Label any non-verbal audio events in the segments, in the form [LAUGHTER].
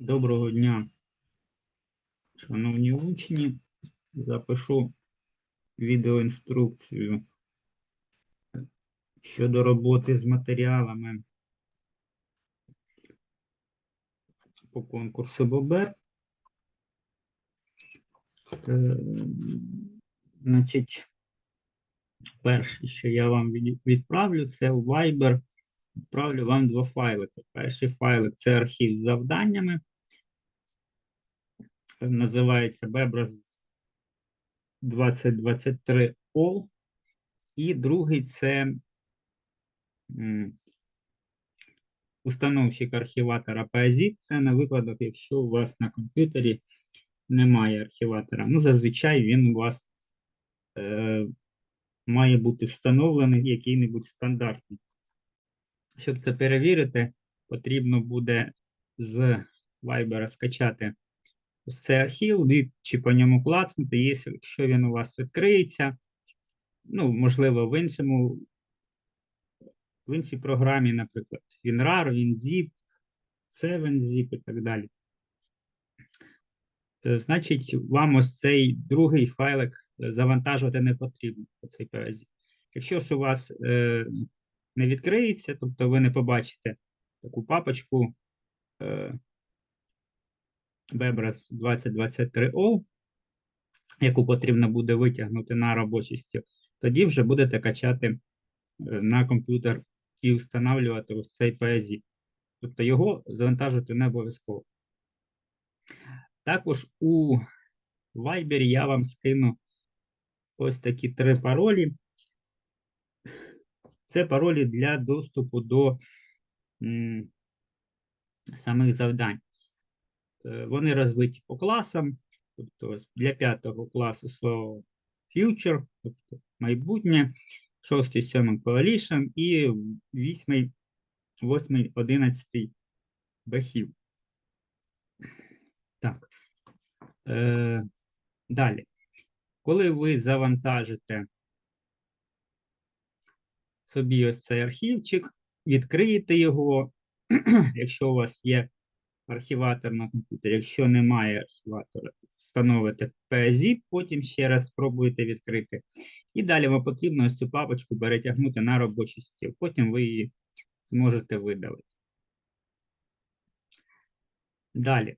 Доброго дня, шановні учні. Запишу відеоінструкцію щодо роботи з матеріалами по конкурсу БОБЕР. Е, Значить, перше, що я вам відправлю, це у Viber. Відправлю вам два файлики. Перший файлик це архів з завданнями. Називається Bebras 2023 All. І другий це установщик архіватора PASIC. Це на випадок, якщо у вас на комп'ютері немає архіватора. Ну, зазвичай він у вас е, має бути встановлений який-небудь стандартний. Щоб це перевірити, потрібно буде з Viber скачати цей архів, чи по ньому клацнути, якщо він у вас відкриється, ну, можливо, в іншому, в іншій програмі, наприклад, WinRAR, WinZip, 7zip і так далі. Е, Значить, вам ось цей другий файлик е, завантажувати не потрібно, оцей PSZip. Якщо ж у вас е, не відкриється, тобто ви не побачите таку папочку е, Bebras 2023 All, яку потрібно буде витягнути на робочий стіл, тоді вже будете качати е, на комп'ютер і встановлювати ось цей PSZip. Тобто його завантажити не обов'язково. Також у Viber я вам скину ось такі три паролі. Це паролі для доступу до м, самих завдань. Е, Вони розбиті по класам. Тобто для п'ятого класу слово future, тобто майбутнє, шостий, сьомий coalition і вісьмий, восьмий, одинадцятий бехів. Так. Е, далі. Коли ви завантажите собі ось цей архівчик, відкриєте його, [CLEARS THROAT] якщо у вас є архіватор на комп'ютері, якщо немає архіватора, встановите PZIP, потім ще раз спробуєте відкрити. І далі вам потрібно ось цю папочку перетягнути на робочий стіл. Потім ви її зможете видалити. Далі.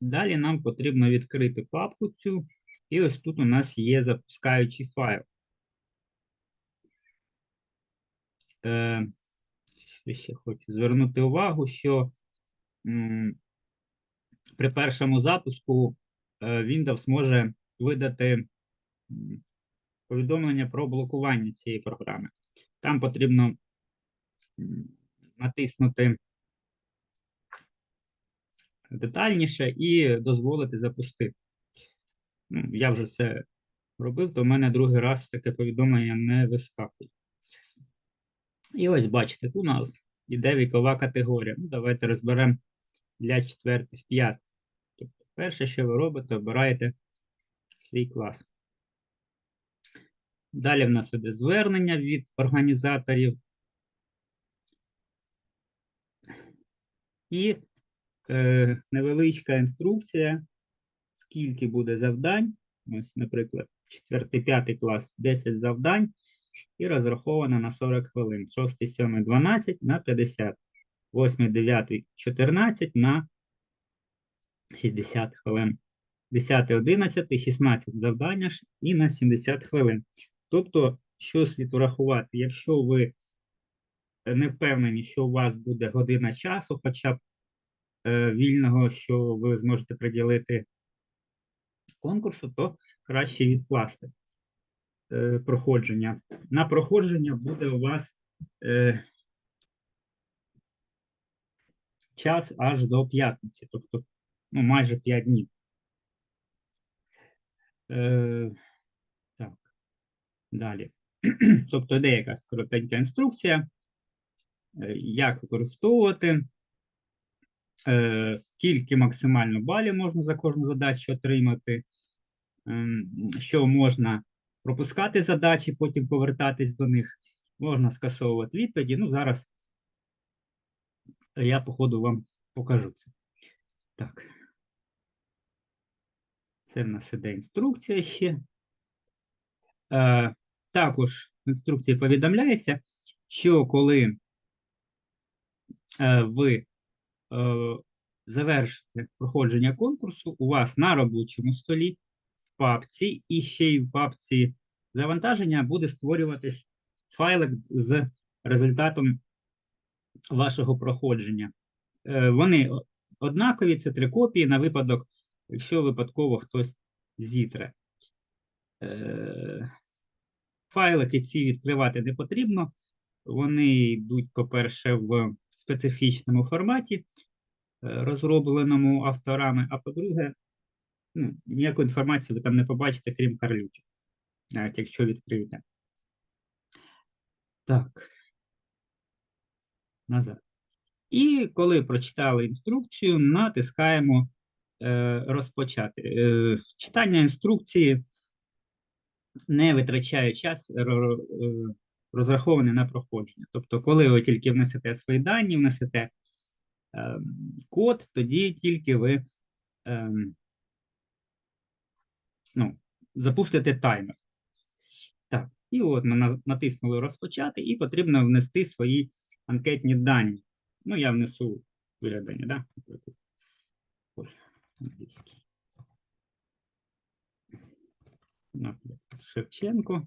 Далі нам потрібно відкрити папку цю, і ось тут у нас є запускаючий файл. Е, ще хочу звернути увагу, що при першому запуску е, Windows може видати повідомлення про блокування цієї програми. Там потрібно натиснути детальніше і дозволити запустити. Ну, я вже це робив, то в мене другий раз таке повідомлення не вискакує. І ось бачите, тут у нас іде вікова категорія. Ну, давайте розберемо для четвертих, п'ятих. Тобто, перше, що ви робите, обираєте свій клас. Далі в нас іде звернення від організаторів. І е, невеличка інструкція, скільки буде завдань. Ось, наприклад, 4-5 клас 10 завдань і розрахована на 40 хвилин. 6, 7, 12 на 50. 8, 9, 14 на 60 хвилин. 10, 11, 16 завдання і на 70 хвилин. Тобто, що слід врахувати, якщо ви не впевнені, що у вас буде година часу, хоча б е, вільного, що ви зможете приділити конкурсу, то краще відкласти е, проходження. На проходження буде у вас е, час аж до п'ятниці, тобто ну, майже 5 днів. Е, так, далі. [CLEARS THROAT] тобто деяка коротенька інструкція, е, як використовувати, е, скільки максимально балів можна за кожну задачу отримати, ем, що можна пропускати задачі, потім повертатись до них, можна скасовувати відповіді. Ну, зараз я, по ходу, вам покажу це. Так. Це в нас іде інструкція ще. Е, також в інструкції повідомляється, що коли е, ви е, завершите проходження конкурсу, у вас на робочому столі в папці і ще й в папці завантаження буде створюватись файлик з результатом вашого проходження. Е, Вони однакові, це три копії на випадок, якщо випадково хтось зітре. Е, Файлики ці відкривати не потрібно. Вони йдуть, по-перше, в специфічному форматі, е, розробленому авторами, а по-друге, ну, ніякої інформації ви там не побачите, крім карлючок, навіть якщо відкриєте. Так. Назад. І коли прочитали інструкцію, натискаємо е, розпочати. Е, читання інструкції не витрачає час, е, розрахований на проходження. Тобто, коли ви тільки внесете свої дані, внесете ем, код, тоді тільки ви ем, ну, запустите таймер. Так, і от ми натиснули розпочати, і потрібно внести свої анкетні дані. Ну, я внесу виглядання, да? Ой, англійський. Шевченко.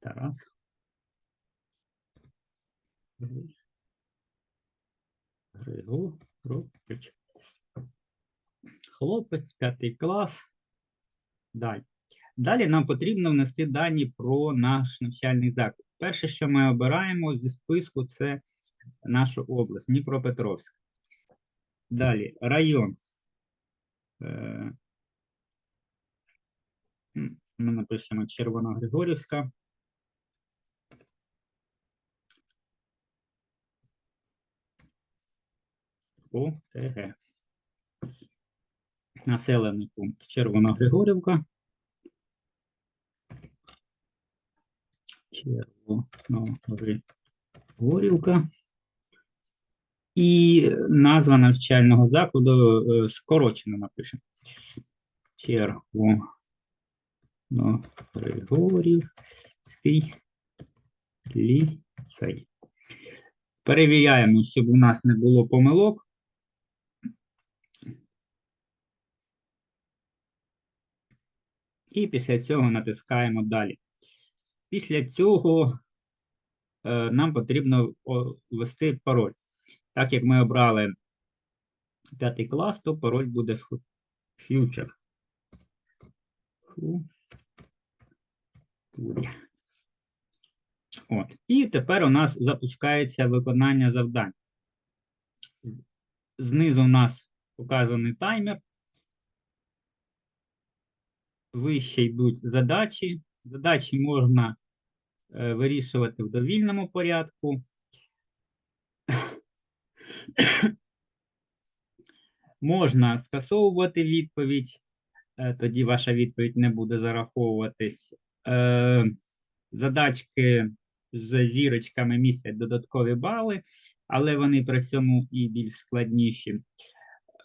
Тарас. Гри- Григорович. Хлопець, п'ятий клас. Далі. Далі нам потрібно внести дані про наш навчальний заклад. Перше, що ми обираємо зі списку, це нашу область, Дніпропетровськ. Далі район. Е, Ми напишемо Червоногригорівська. ОТГ. Населений пункт Червоногригорівка. Червоногригорівка. І назва навчального закладу е, скорочено напишемо. Червоногригорівський ліцей. Перевіряємо, щоб у нас не було помилок. І після цього натискаємо далі. Після цього е, нам потрібно ввести пароль. Так як ми обрали п'ятий клас, то пароль буде future. От. І тепер у нас запускається виконання завдань. Знизу у нас показаний таймер. Вище йдуть задачі. Задачі можна вирішувати в довільному порядку. Можна скасовувати відповідь, е, тоді ваша відповідь не буде зараховуватись. Е, Задачки з зірочками містять додаткові бали, але вони при цьому і більш складніші.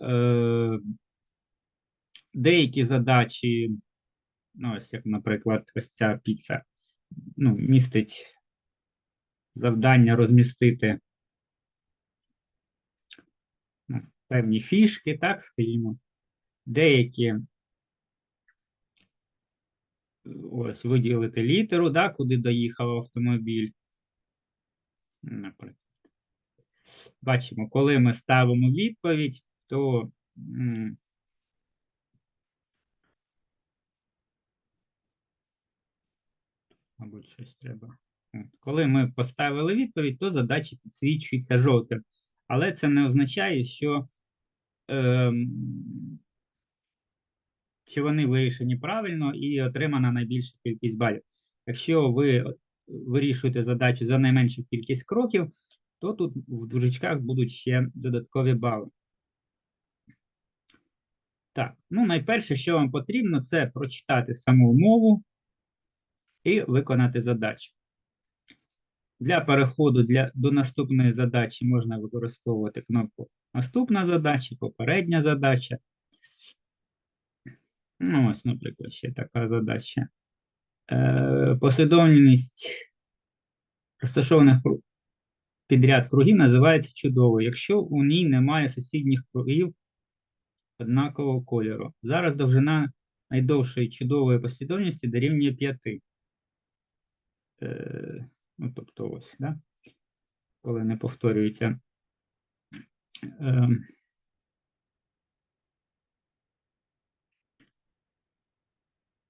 Е, Деякі задачі, ну, ось як, наприклад, ось ця піца, ну, містить завдання розмістити певні фішки, так скажімо. Деякі ось виділити літеру, да, куди доїхав автомобіль. Наприклад. Бачимо, коли ми ставимо відповідь, то мабуть, щось треба. Коли ми поставили відповідь, то задача підсвічується жовтим. Але це не означає, що, ем, що вони вирішені правильно і отримана найбільша кількість балів. Якщо ви вирішуєте задачу за найменшу кількість кроків, то тут в дужечках будуть ще додаткові бали. Так, ну найперше, що вам потрібно, це прочитати саму умову і виконати задачу. Для переходу для, до наступної задачі можна використовувати кнопку Наступна задача, попередня задача. Ну, ось, наприклад, ще така задача. Е, послідовність розташованих підряд кругів називається чудовою, якщо у ній немає сусідніх кругів однакового кольору. Зараз довжина найдовшої чудової послідовності дорівнює 5. Е, ну, тобто ось, да? коли не повторюється. Е,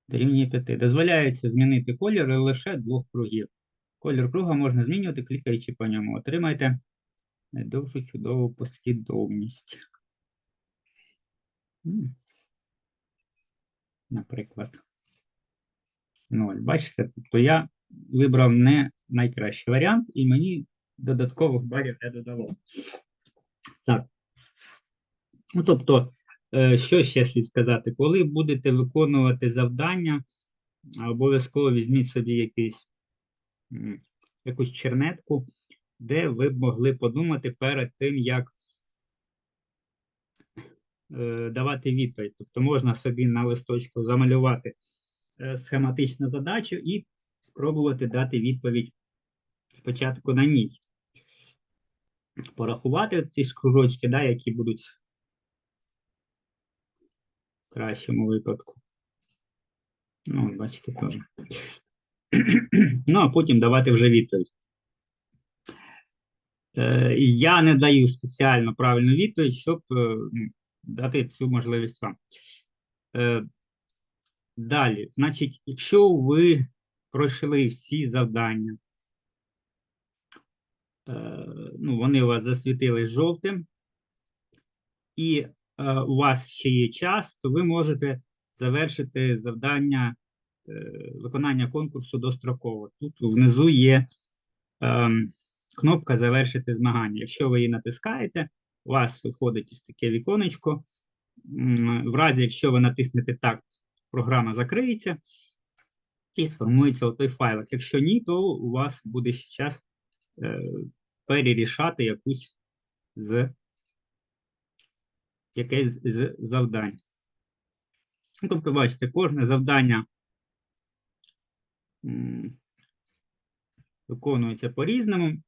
дорівнює 5. Дозволяється змінити кольори лише двох кругів. Колір круга можна змінювати, клікаючи по ньому. Отримайте найдовшу чудову послідовність. Наприклад. 0. Бачите, тобто я вибрав не найкращий варіант, і мені додаткових балів не додало. Так. Ну, тобто, е, що ще слід сказати? Коли будете виконувати завдання, обов'язково візьміть собі якийсь, якусь чернетку, де ви б могли подумати перед тим, як е, давати відповідь. Тобто можна собі на листочку замалювати е, схематичну задачу і спробувати дати відповідь спочатку на ній. Порахувати ці ж кружочки, да, які будуть в кращому випадку. Ну, бачите, теж. [CLEARS THROAT] Ну, а потім давати вже відповідь. Е, я не даю спеціально правильну відповідь, щоб е, ну, дати цю можливість вам. Е, Далі, значить, якщо ви пройшли всі завдання, е, ну, вони у вас засвітились жовтим, і е, у вас ще є час, то ви можете завершити завдання е, виконання конкурсу достроково. Тут внизу є кнопка Завершити змагання. Якщо ви її натискаєте, у вас виходить ось таке віконечко. В разі, якщо ви натиснете так, програма закриється і сформується отой файлик. Якщо ні, то у вас буде ще час е, перерішати якусь з якесь з- завдань. Ну, Тобто, бачите, кожне завдання виконується по-різному.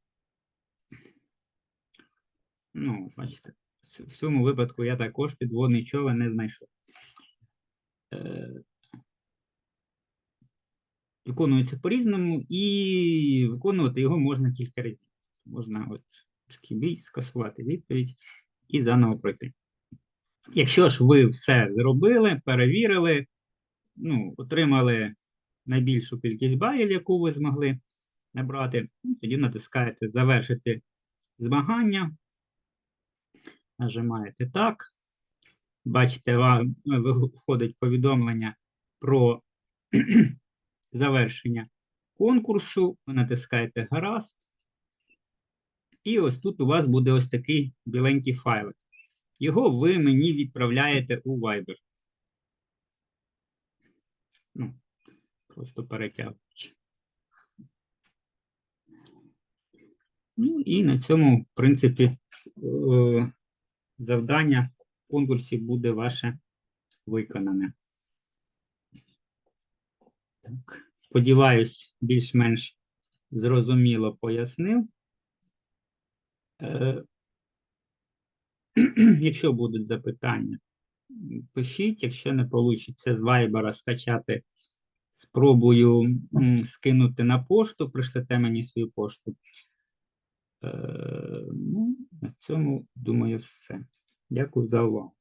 Ну, бачите, в в цьому випадку я також підводний човен не знайшов. Е, Виконується по-різному, і виконувати його можна кілька разів. Можна от бій, скасувати відповідь і заново пройти. Якщо ж ви все зробили, перевірили, ну, отримали найбільшу кількість балів, яку ви змогли набрати, ну, тоді натискаєте Завершити змагання. Нажимаєте так. Бачите, вам виходить повідомлення про завершення конкурсу. Натискаєте гаразд. І ось тут у вас буде ось такий біленький файлик. Його ви мені відправляєте у Viber. Ну, просто перетягуючи. Ну і на цьому, в принципі, е, завдання в конкурсі буде ваше виконане. Так. Сподіваюсь, більш-менш зрозуміло пояснив. Е, [CLEARS THROAT] Якщо будуть запитання, пишіть, якщо не вийде з Viber скачати, спробую скинути на пошту, пришлете мені свою пошту. Е, Ну, на цьому, думаю, все. Дякую за увагу.